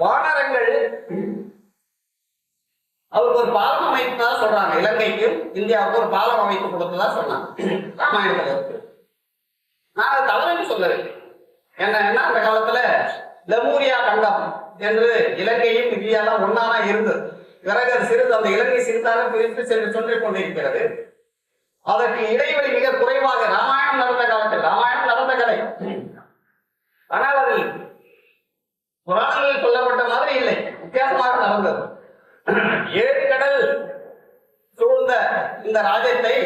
வானரங்கள். அவருக்கு ஒரு பாலம் அமைத்ததா சொல்றாங்க. இலங்கைக்கும் இந்தியாவுக்கு ஒரு பாலம் அமைத்து கொடுத்ததா சொன்னாங்க. ராமாயணத்துல இருக்கு. நான் அது தவறுன்னு சொல்லவில்லை. என்னன்னா அந்த காலத்துல லெமூரியா கண்டம் என்று இலங்கையும் இந்தியாலாம் ஒன்னாதான் இருந்தது பிறகு அது சிறிது அந்த இலங்கை சிறிதாக பிரித்து சென்று சொல்லிக் கொண்டிருக்கிறது. அதற்கு இடைவெளி மிக குறைவாக ராமாயணம் நடந்த காலத்தில் ராமாயணம் நடந்த கதை ஆனால் அது புராணங்களில் சொல்லப்பட்ட மாதிரி இல்லை வித்தியாசமாக நடந்தது ஏழு கடல் சூழ்ந்த இந்த ராஜ்யத்தை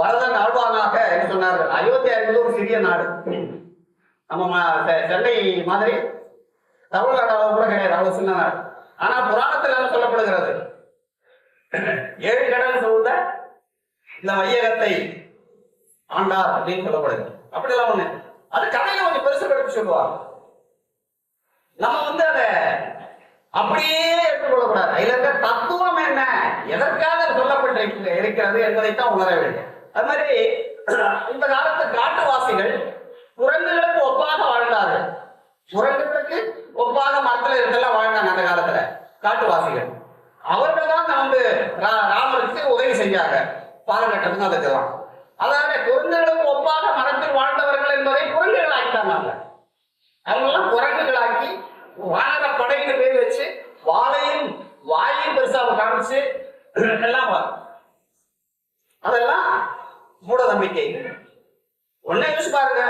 வரதன் ஆழ்வானாக என்று சொன்னார்கள்? அயோத்தியா என்பது ஒரு சிறிய நாடு. நம்ம சென்னை மாதிரி தமிழ்நாடு அளவு கூட கிடையாது. அவ்வளவு சின்ன நாடு. ஆனா புராணத்தில் என்ன சொல்லப்படுகிறது. ஏழு கடல் சூழ்ந்த இந்த வையகத்தை ஆண்டார் அப்படின்னு சொல்லப்படுது அப்படிலாம் ஒண்ணு. அது கதையை கொஞ்சம் பெருசு பெருசு சொல்லுவாங்க. நம்ம வந்து அதை அப்படியே எடுத்துக்கொள்ளக்கூடாது. அதுல இருக்க தத்துவம் என்ன? எதற்காக அது சொல்லப்பட்டிருக்க இருக்கிறது என்பதைத்தான் உணர வேண்டும். அது மாதிரி இந்த காலத்து காட்டுவாசிகள் குரங்குகளுக்கு ஒப்பாக வாழ்ந்தார்கள். குரங்குகளுக்கு ஒப்பாக மரத்துல இருந்தெல்லாம் வாழ்ந்தாங்க அந்த காலத்துல காட்டுவாசிகள். அவர்கள் தான் வந்து ரா- ராமருக்கு உதவி செஞ்சாங்க. பாலம் அதுக்கு தான் அதாவது குரங்குகளுக்கு ஒப்பாக மரத்தில் வாழ்ந்தவர்கள் என்பதை குரங்குகள் ஆக்கிட்டாங்க அவங்கெல்லாம் குரங்குகளாக்கி வாழ படைக்கு பேர் வச்சு வாழையும் வாயும் பெருசா காமிச்சு எல்லாம் அதெல்லாம் மூட நம்பிக்கை. ஒன்னே யோசிச்சு பாருங்க.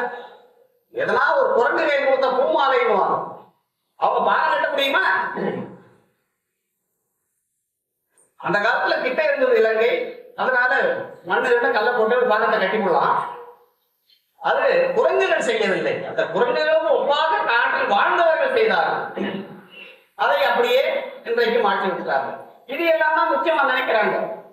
எதனா ஒரு குரங்கு கை கொடுத்த பூமாலையும் அவங்க பாலம் கட்ட முடியுமா? அந்த காலத்துல கிட்ட இருந்தது இலங்கை. அதனால மண்ணு கிட்ட கல்ல போட்டு பாலத்தை கட்டி போடலாம். அது குரங்குகள் செய்யவில்லை. அந்த குரங்குகளும் ஒவ்வாக காட்டில் வாழ்ந்தவர்கள் செய்தார்கள். அதை அப்படியே இன்றைக்கு மாற்றி விட்டார்கள் இது எல்லாம் தான் முக்கியமா நினைக்கிறாங்க.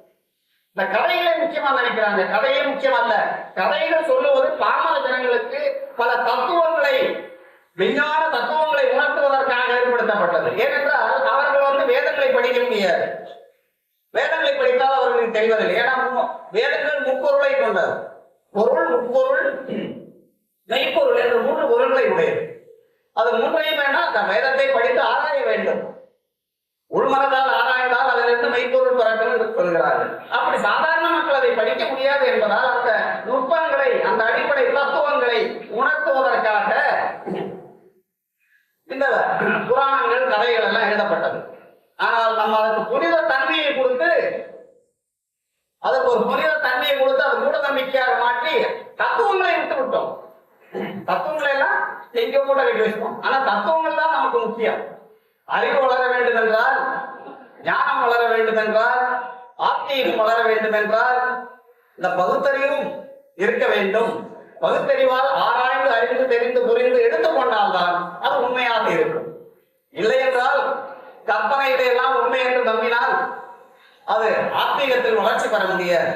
இந்த கதைகளை முக்கியமா நினைக்கிறாங்க. கதையே முக்கியம் அல்ல கதைகள் சொல்லுவது பாமர ஜனங்களுக்கு பல தத்துவங்களை விஞ்ஞான தத்துவங்களை உணர்த்துவதற்காக ஏற்படுத்தப்பட்டது. ஏனென்றால் அவர்கள் வந்து வேதங்களை படிக்க முடியாது வேதங்களை படித்தால் அவர்களுக்கு தெரிவதில்லை. ஏன்னா மு- வேதங்கள் முப்பொருளை கொண்டது. பொருள் உட்பொருள் மெய்ப்பொருள் என்ற மூன்று பொருள்களை உடையது. அது மூன்றையும் வேண்டாம் அந்த வேதத்தை படித்து ஆராய வேண்டும். உள்மனதால் ஆராய்ந்தால் அதிலிருந்து மெய்ப்பொருள் பிறக்கும் என்று சொல்கிறார்கள் அப்படி சாதாரண மக்கள் அதை படிக்க முடியாது என்பதால் அந்த நுட்பங்களை அந்த அடிப்படை தத்துவங்களை உணர்த்துவதற்காக இந்த புராணங்கள் கதைகள் எல்லாம் எழுதப்பட்டது. ஆனால் நம்ம அதற்கு புனித தன்மையை கொடுத்து அதற்கு ஒரு புனித தன்மையை கொடுத்து அது மூட நம்பிக்கையாக மாற்றி தத்துவங்களை விட்டு விட்டோம் தத்துவங்களை எல்லாம் எங்க கூட கட்டி வச்சுக்கோம் ஆனா தத்துவங்கள் தான் நமக்கு முக்கியம். அறிவு வளர வேண்டும் என்றால் ஞானம் வளர வேண்டும் என்றால் ஆத்மீகம் வளர வேண்டும் என்றால் இந்த பகுத்தறிவும் இருக்க வேண்டும். பகுத்தறிவால் ஆராய்ந்து அறிந்து தெரிந்து புரிந்து எடுத்துக்கொண்டால்தான் அது உண்மையாக இருக்கும். இல்லை என்றால் கற்பனையில எல்லாம் உண்மை என்று நம்பினால் அது ஆத்மீகத்தில் வளர்ச்சி பெற முடியாது.